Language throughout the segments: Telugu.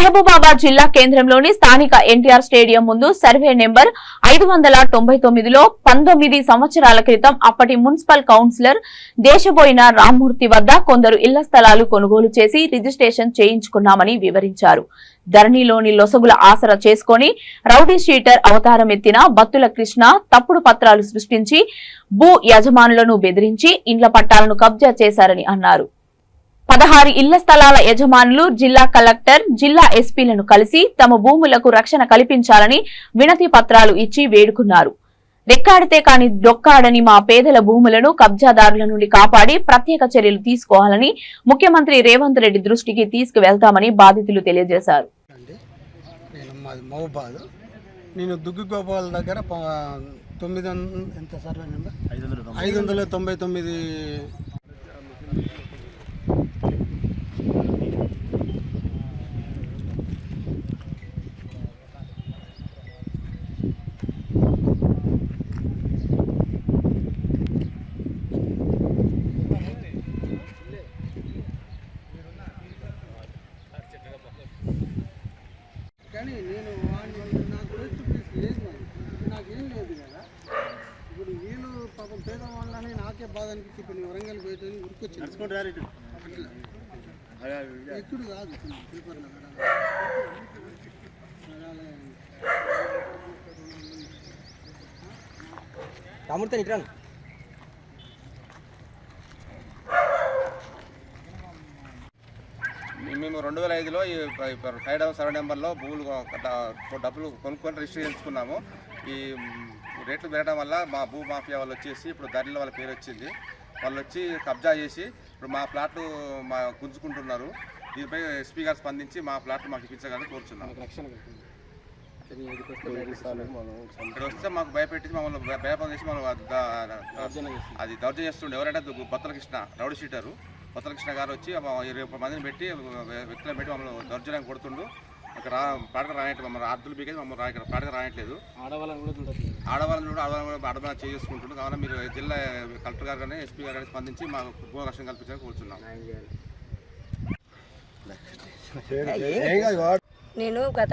మహబూబాబాద్ జిల్లా కేంద్రంలోని స్థానిక ఎన్టీఆర్ స్టేడియం ముందు సర్వే నెంబర్ ఐదు వందల తొంభై తొమ్మిదిలో పంతొమ్మిది సంవత్సరాల క్రితం అప్పటి మున్సిపల్ కౌన్సిలర్ దేశబోయిన రామ్మూర్తి వద్ద కొందరు ఇళ్ళ స్థలాలు కొనుగోలు చేసి రిజిస్ట్రేషన్ చేయించుకున్నామని వివరించారు. ధరణిలోని లొసగుల ఆసరా చేసుకొని రౌడీ షీటర్ అవతారం ఎత్తిన బత్తుల కృష్ణ తప్పుడు పత్రాలు సృష్టించి భూ యజమానులను బెదిరించి ఇండ్ల పట్టాలను కబ్జా చేశారని అన్నారు. పదహారు ఇళ్ళ స్థలాల యజమానులు జిల్లా కలెక్టర్ జిల్లా ఎస్పీలను కలిసి తమ భూములకు రక్షణ కల్పించాలని వినతి పత్రాలు ఇచ్చి వేడుకున్నారు. రెక్కాడితే కాని డొక్కాడని మా పేదల భూములను కబ్జాదారుల నుండి కాపాడి ప్రత్యేక చర్యలు తీసుకోవాలని ముఖ్యమంత్రి రేవంత్ రెడ్డి దృష్టికి తీసుకువెళ్తామని బాధితులు తెలియజేశారు. నేను మాది మహబాద్. నేను దుగ్గి గోపాల్ దగ్గర తొమ్మిది ఎంత నెంబర్? ఐదు వందల తొంభై తొమ్మిది కానీ నేను వాడిని నాకు రేటు లేదు మరి. నాకేం లేదు కదా. ఇప్పుడు వీళ్ళు పాపం పేదవాళ్ళని నాకే బాధ అనిపించి ఇప్పుడు వరంగల్ పోయేటని ఉరికొచ్చింది అట్లా. ఎప్పుడు కాదు. పేపర్లో రాముడితో ఇక్కడ మేము రెండు వేల ఐదులో ఈ ఫైవ్ డౌన్ సర్వే నెంబర్లో భూములు డబ్బులు కొనుక్కొని రిజిస్టర్ చేసుకున్నాము. ఈ రేట్లు పెరగడం వల్ల మా భూ మాఫియా వాళ్ళు వచ్చేసి ఇప్పుడు ధరలో వాళ్ళ పేరు వచ్చింది. వాళ్ళు వచ్చి కబ్జా చేసి ఇప్పుడు మా ప్లాట్లు మా గుంజుకుంటున్నారు. దీనిపై ఎస్పీ గారు స్పందించి మా ప్లాట్లు మాకు ఇప్పించగానే కోరుచున్నాము ఇక్కడ వస్తే మాకు భయపెట్టి మమ్మల్ని భయ- భయపం చేసి మమ్మల్ని అది ద- అది దౌర్జన్యం చేస్తుండే. ఎవరంటే బత్తల కృష్ణ రౌడీ షీటరు. బత్తల కృష్ణ గారు వచ్చి ఇరవై ముప్పై మందిని పెట్టి వ్యక్తులను పెట్టి మమ్మల్ని దౌర్జన్యం కొడుతుండు. ఇక్కడ రా పాడక రాయట్లేదు మమ్మల్ని అర్థులు పీకేది మమ్మల్ని ఇక్కడ పాడక రాయట్లేదు. ఆడవాళ్ళని కూడా ఆడవాళ్ళని కూడా అడమన చేసుకుంటుండ్రు కావున మీరు జిల్లా కలెక్టర్ గారు కానీ ఎస్పీ గారు కానీ స్పందించి మాకు భూ రక్షణ కల్పించాలని కోరుచున్నాం. నేను గత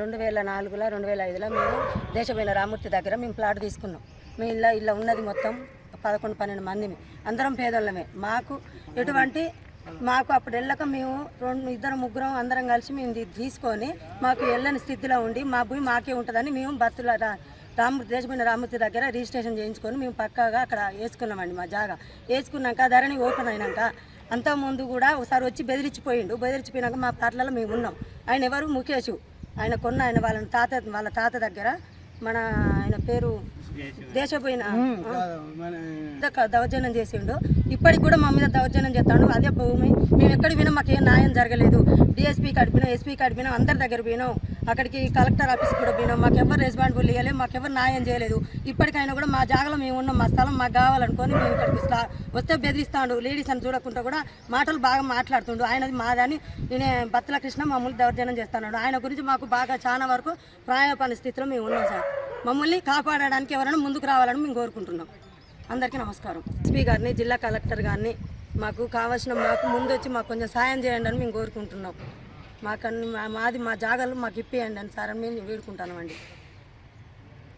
రెండు వేల నాలుగులో రెండు వేల ఐదులో మేము దేశమైన రామూర్తి దగ్గర మేము ప్లాట్ తీసుకున్నాం. మేము ఇలా ఇలా ఉన్నది మొత్తం. పదకొండు పన్నెండు మంది అందరం పేదోళ్ళమే. మాకు ఎటువంటి మాకు అప్పుడు వెళ్ళక మేము రెండు ఇద్దరు ముగ్గురం అందరం కలిసి మేము తీసుకొని మాకు వెళ్ళని స్థితిలో ఉండి మా భూమి మాకే ఉంటుందని మేము బత్తుల రామూర్తి దేశమైన రామూర్తి దగ్గర రిజిస్ట్రేషన్ చేయించుకొని మేము పక్కాగా అక్కడ వేసుకున్నామండి మా జాగా. వేసుకున్నాక ధరణి ఓపెన్ అయినాక అంతా ముందు కూడా ఒకసారి వచ్చి బెదిరించిపోయిండు. బెదిరించిపోయినాక మా పార్లలో మేము ఉన్నాం. ఆయన ఎవరు? ముఖేష్. ఆయన కొన్న ఆయన వాళ్ళ తాత వాళ్ళ తాత దగ్గర మన ఆయన పేరు దేశపోయిన? దౌర్జన్యం చేసిండు. ఇప్పటికి కూడా మా మీద దౌర్జన్యం చేస్తాడు. అదే భూమి. మేము ఎక్కడికి పోయినా మాకు ఏం న్యాయం జరగలేదు. డిఎస్పీ పోయినాం ఎస్పీ కాడికి పోయినాం అందరి దగ్గర పోయినాం అక్కడికి కలెక్టర్ ఆఫీస్ కూడా పోయినాం మాకు ఎవరు రెస్పాన్సిబుల్ ఇవ్వలేదు మాకు ఎవరు న్యాయం చేయలేదు. ఇప్పటికైనా కూడా మా జాగాలో మేము ఉన్నాం మా స్థలం మాకు కావాలనుకొని మేము ఇక్కడికి వస్తే బెదిరిస్తాడు లేడీస్ అని చూడకుండా కూడా మాటలు బాగా మాట్లాడుతుండు. ఆయనది మాదని నేనే బత్తల కృష్ణ మమ్మల్ని దౌర్జన్యం చేస్తున్నాడు. ఆయన గురించి మాకు బాగా చాలా వరకు ప్రాయపని స్థితిలో మేము ఉన్నాం సార్. మమ్మల్ని కాపాడడానికి ఎవరైనా ముందుకు రావాలని మేము కోరుకుంటున్నాం. అందరికీ నమస్కారం. ఎస్పీ గారిని జిల్లా కలెక్టర్ గారిని మాకు కావాల్సిన మాకు ముందు వచ్చి మాకు కొంచెం సాయం చేయండి అని మేము కోరుకుంటున్నాం. మాకన్ని మా- మాది మా జాగాలు మాకు ఇప్పియండి అని సార్ అని మేము వేడుకుంటున్నామండి.